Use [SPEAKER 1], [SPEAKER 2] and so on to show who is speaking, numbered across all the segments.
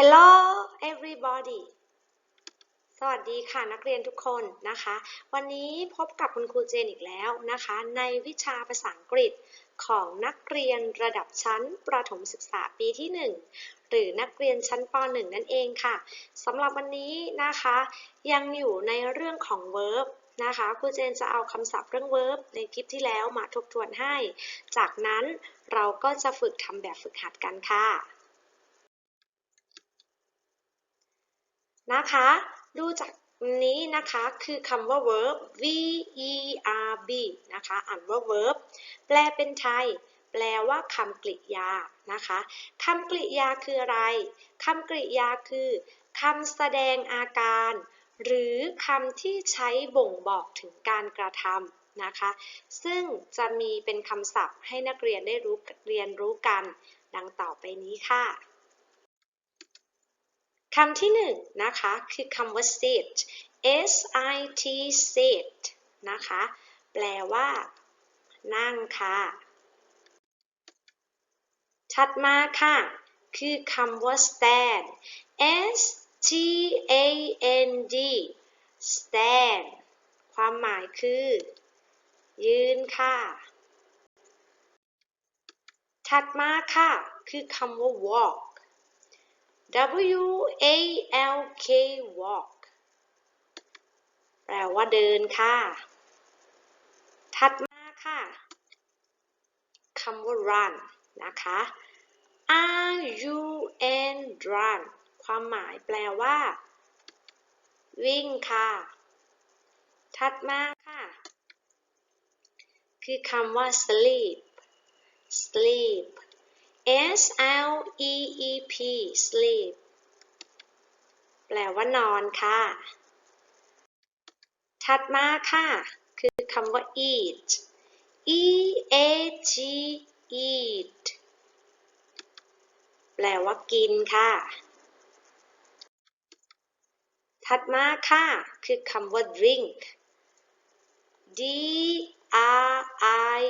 [SPEAKER 1] Hello everybody สวัสดีค่ะนักเรียนทุกคนนะคะ วันนี้พบกับคุณครูเจนอีกแล้วนะคะ ในวิชาภาษาอังกฤษของนักเรียนระดับชั้นประถมศึกษาปีที่ 1 หรือนักเรียนชั้นป .1 นั่นเองค่ะสำหรับวันนี้นะคะ ยังอยู่ในเรื่องของ verb นะคะครูเจนจะเอาคำศัพท์เรื่อง verb ในคลิปที่แล้วมาทบทวนให้ จากนั้นเราก็จะฝึกทำแบบฝึกหัดกันค่ะ นะคะ ดูจากนี้นะคะคือคำว่า verb v e r b นะคะอ่านว่า verb แปลเป็นไทย แปลว่าคำกริยานะคะคำกริยาคืออะไรคำกริยาคือคำแสดงอาการ หรือคำที่ใช้บ่งบอกถึงการกระทำนะคะ ซึ่งจะมีเป็นคำศัพท์ให้นักเรียนได้รู้เรียนรู้กัน ดังต่อไปนี้ค่ะ คำที่หนึ่งนะคะคือคำว่า sit s i t sit นะคะ แปลว่า นั่งค่ะ ถัดมาค่ะ คือคำว่า stand s t a n d stand ความหมายคือ ยืนค่ะ ถัดมาค่ะ คือคำว่า walk W A L K walk แปลว่าเดินค่ะ ถัดมาค่ะคำว่า run นะคะ R U N run ความหมายแปลว่า วิ่งค่ะ ถัดมาค่ะ คือคำว่า sleep sleep S L E E P sleep แปลว่านอนค่ะ ถัดมาค่ะ คือคำว่า eat E A T eat แปลว่ากินค่ะ ถัดมาค่ะ คือคำว่า drink D R I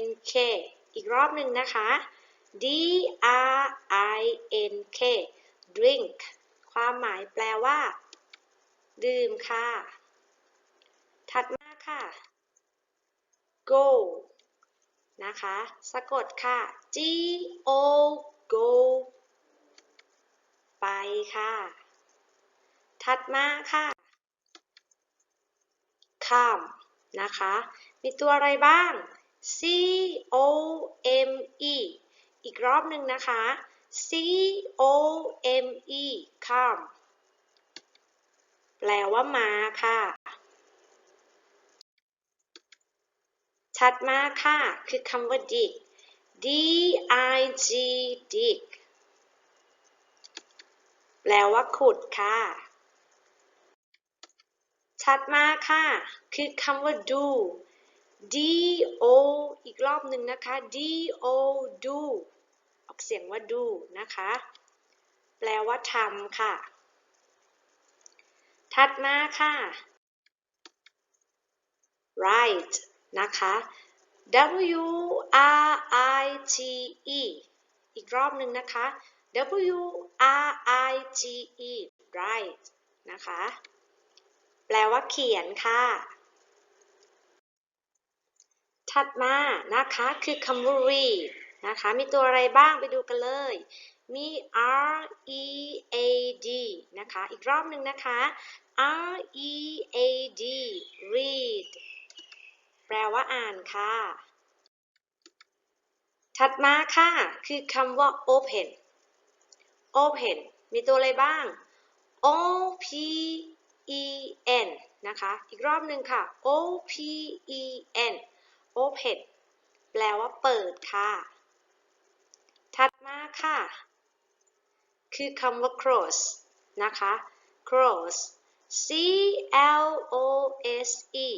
[SPEAKER 1] N K อีกรอบหนึ่งนะคะ D R I N K drink ความหมายแปลว่า ดื่มค่ะ ถัดมาค่ะ go นะคะ สะกดค่ะ G O go ไปค่ะ ถัดมาค่ะ come นะคะ มีตัวอะไรบ้าง C O M E อีกรอบหนึ่งนะคะ C O M E come แปลว่ามาค่ะถัดมาค่ะ คือคำว่า dig D I G dig แปลว่าขุดค่ะถัดมาค่ะ คือคำว่า do D O อีกรอบหนึ่งนะคะ D O do ออกเสียงว่า do นะคะ แปลว่าทำค่ะ ถัดมาค่ะ write นะคะ W R I T E อีกรอบหนึ่งนะคะ W R I T E write นะคะ แปลว่าเขียนค่ะ ถัดมานะคะคือคำว่า read นะคะ มีตัวอะไรบ้างไปดูกันเลย มี R E A D นะคะ อีกรอบหนึ่งนะคะ R E A D read แปลว่าอ่านค่ะ ถัดมาค่ะ คือคำว่า open open มีตัวอะไรบ้าง O P E N นะคะ อีกรอบหนึ่งค่ะ O P E N open แปลว่าเปิดค่ะ ถัดมาค่ะ คือคำว่า cross นะคะ cross C L O S E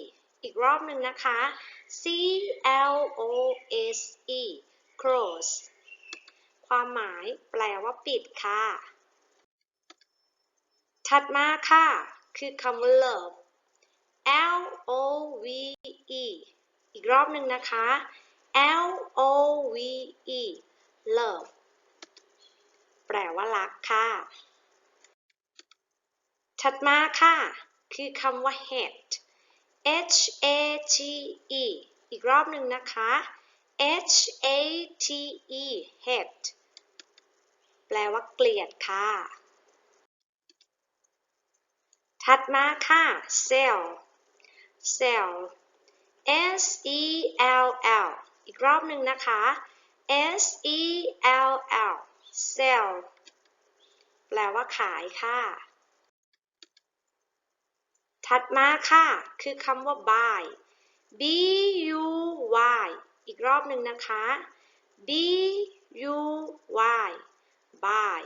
[SPEAKER 1] อีกรอบหนึ่งนะคะ C L O S E cross ความหมายแปลว่าปิดค่ะ ถัดมาค่ะ คือคำว่า love L O V E อีกรอบหนึ่งนะคะ L O V E love แปลว่ารักค่ะ ถัดมาค่ะ คือคำว่า hate h a t e อีกรอบหนึ่งนะคะ h a t e hate แปลว่าเกลียดค่ะ ถัดมาค่ะ sell sell s e l l อีกรอบหนึ่งนะคะ s e l l sell แปลว่าขายค่ะ ถัดมาค่ะ คือคำว่า buy b u y อีกรอบหนึ่งนะคะ b u y buy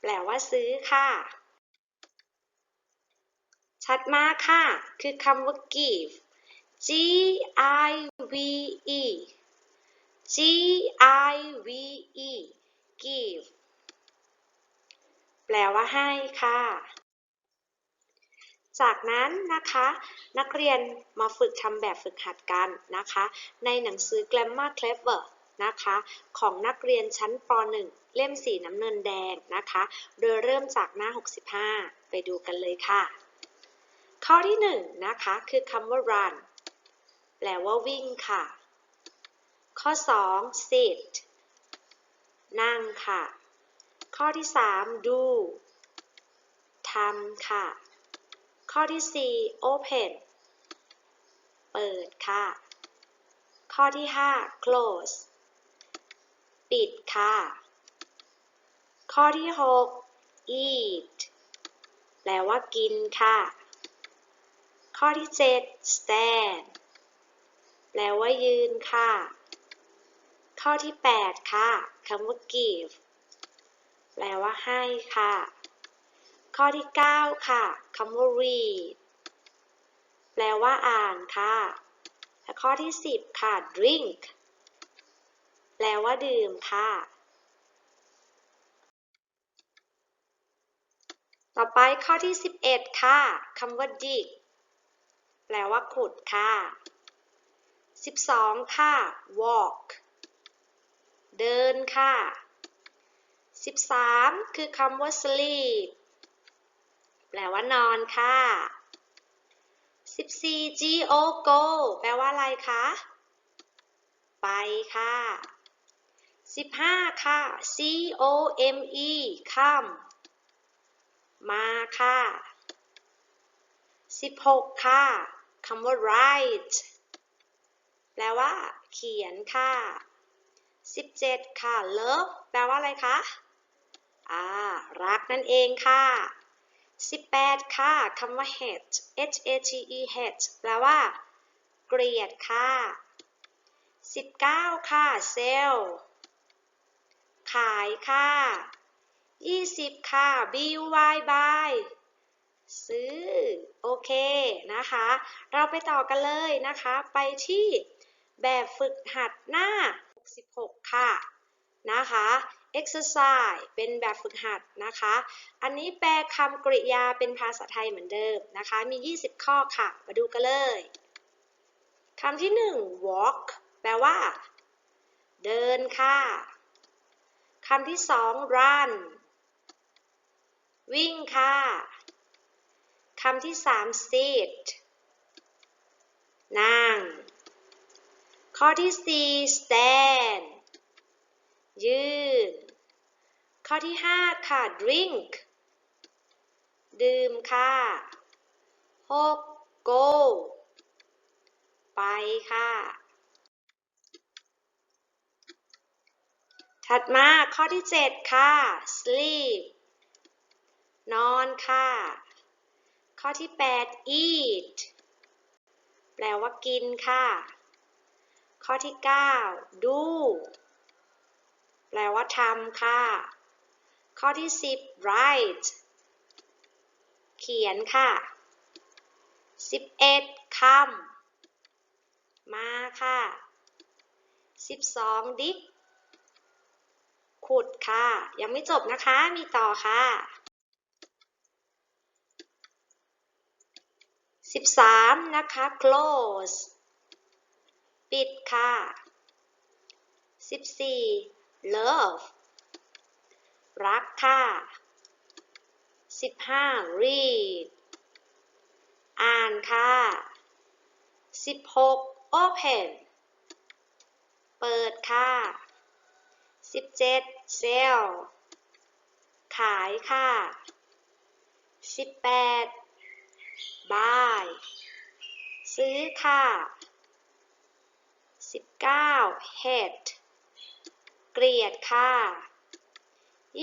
[SPEAKER 1] แปลว่าซื้อค่ะ ถัดมาค่ะ คือคำว่า give g i v e g i v e give แปลว่าให้ค่ะ จากนั้นนะคะ นักเรียนมาฝึกทำแบบฝึกหัดกันนะคะ ในหนังสือ Grammar Clever นะคะ ของนักเรียนชั้นป .1 เล่มสีน้ำเงินแดงนะคะ โดยเริ่มจากหน้า 65 ไปดูกันเลยค่ะ ข้อที่1นะคะ คือคำว่า run แปลว่าวิ่งค่ะ ข้อ 2 sit นั่งค่ะ ข้อที่ 3 do ทำค่ะ ข้อที่ 4 open เปิดค่ะ ข้อที่ 5 close ปิดค่ะ ข้อที่ 6 eat แปลว่ากินค่ะ ข้อที่ 7 stand แปลว่ายืนค่ะ ข้อที่ 8 ค่ะคำว่า give แปลว่าให้ค่ะ ข้อที่ 9 ค่ะคำว่า read แปลว่าอ่านค่ะ และข้อที่ 10 ค่ะ drink แปลว่าดื่มค่ะ ต่อไปข้อที่ 11 ค่ะคำว่า dig แปลว่าขุดค่ะ 12 ค่ะ walk เดินค่ะ 13 คือคำว่า sleep แปลว่านอนค่ะ 14 go go แปลว่าอะไรคะ ไปค่ะ 15 ค่ะ come come มาค่ะ 16 ค่ะคำว่า write แปลว่า เขียนค่ะ 17 ค่ะ love แปลว่าอะไรคะอ่ารักนั่นเองค่ะ 18 ค่ะคำว่า hate h a t e hate แปลว่า เกลียดค่ะ 19 ค่ะ sell ขายค่ะ 20 ค่ะ b u y buy ซื้อ โอเคนะคะ เราไปต่อกันเลยนะคะ ไปที่แบบฝึกหัดหน้า 66 ค่ะนะคะ exercise เป็นแบบฝึกหัดนะคะ อันนี้แปลคำกริยาเป็นภาษาไทยเหมือนเดิมนะคะ มี 20 ข้อค่ะ มาดูกันเลย คำที่ 1 walk แปลว่า เดินค่ะ คำที่ 2 run วิ่งค่ะ คำที่ 3 sit นั่ง ข้อที่ 4 stand ยืน ข้อที่ 5 ค่ะ drink ดื่มค่ะ 6 go ไปค่ะ ถัดมาข้อที่ 7 ค่ะ sleep นอนค่ะ ข้อที่ 8 eat แปลว่ากินค่ะ ข้อที่ 9 do แปลว่าทำค่ะ ข้อที่ 10 write เขียนค่ะ 11 come มาค่ะ 12 dig ขุดค่ะ ยังไม่จบนะคะ มีต่อค่ะ 13 นะคะ close ปิดค่ะ 14 love รักค่ะ 15 read อ่านค่ะ 16 open เปิดค่ะ 17 sell ขายค่ะ 18 buy ซื้อค่ะ 19 hate เกลียดค่ะ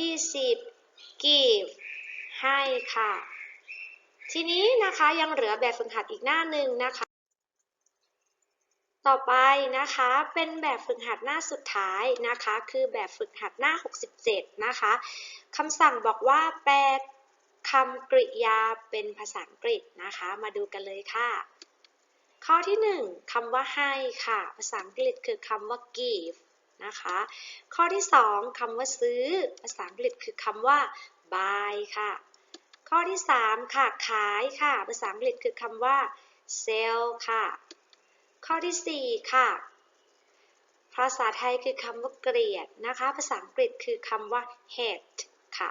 [SPEAKER 1] 20 give ให้ค่ะ ทีนี้นะคะยังเหลือแบบฝึกหัดอีกหน้าหนึ่งนะคะ ต่อไปนะคะเป็นแบบฝึกหัดหน้าสุดท้ายนะคะ คือแบบฝึกหัดหน้า 67 นะคะคำสั่งบอกว่าแปลคำกริยาเป็นภาษาอังกฤษนะคะ มาดูกันเลยค่ะ ข้อที่ 1คำว่าให้ค่ะ ภาษาอังกฤษคือคำว่า give นะคะ ข้อที่ 2คำว่าซื้อ ภาษาอังกฤษคือคำว่า buy ค่ะ ข้อที่ 3 ค่ะขายค่ะ ภาษาอังกฤษคือคำว่า sell ค่ะ ข้อที่ 4 ค่ะ ภาษาไทยคือคำว่าเกลียดนะคะ ภาษาอังกฤษคือคำว่า hate ค่ะ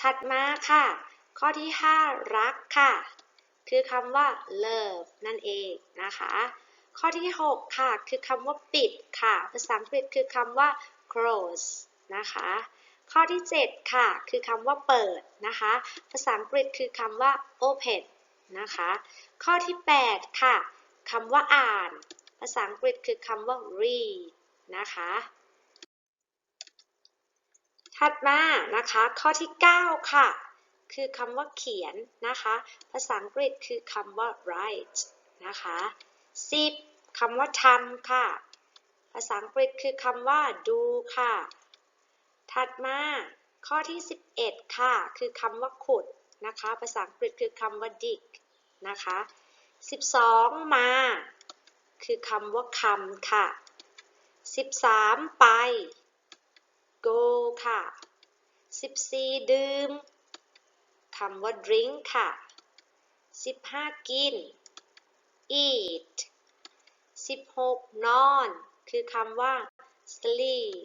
[SPEAKER 1] ถัดมาค่ะ ข้อที่ 5 รักค่ะ คือคำว่า love นั่นเองนะคะ ข้อที่ 6 ค่ะ คือคำว่าปิดค่ะ ภาษาอังกฤษคือคำว่า close นะคะ ข้อที่ 7 ค่ะ คือคำว่าเปิดนะคะ ภาษาอังกฤษคือคำว่า open นะคะ ข้อที่ 8 ค่ะคำว่าอ่าน ภาษาอังกฤษคือคำว่า read นะคะ ถัดมานะคะ ข้อที่ 9 ค่ะ คือคำว่าเขียนนะคะ ภาษาอังกฤษคือคำว่า write นะคะ 10คำว่าทำค่ะ ภาษาอังกฤษคือคำว่า do ค่ะ ถัดมาข้อที่ 11 ค่ะ คือคำว่าขุดนะคะ ภาษาอังกฤษคือคำว่า dig นะคะ 12 มา คือคำว่าคำค่ะ 13 ไป go ค่ะ 14 ดื่ม คำว่า drink ค่ะ 15 กิน eat 16 นอน คือคำว่า sleep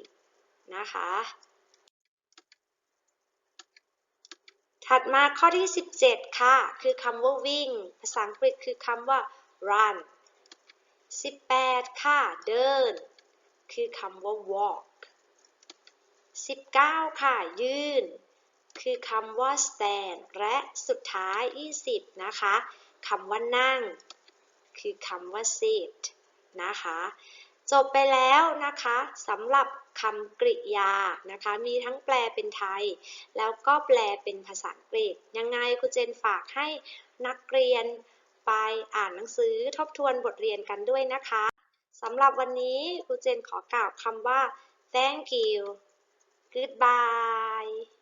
[SPEAKER 1] นะคะ ถัดมาข้อที่ 17 ค่ะ คือคำว่าวิ่ง ภาษาอังกฤษคือคำว่า run 18 ค่ะ เดิน คือคำว่า walk 19 ค่ะ ยืน คือคำว่า stand และสุดท้าย 20 นะคะคำว่านั่ง คือคำว่า sit นะคะ จบไปแล้วนะคะสำหรับคำกริยานะคะ มีทั้งแปลเป็นไทย แล้วก็แปลเป็นภาษาอังกฤษ ยังไงครูเจนฝากให้นักเรียนไปอ่านหนังสือทบทวนบทเรียนกันด้วยนะคะสำหรับวันนี้ครูเจนขอกล่าวคำว่า thank you goodbye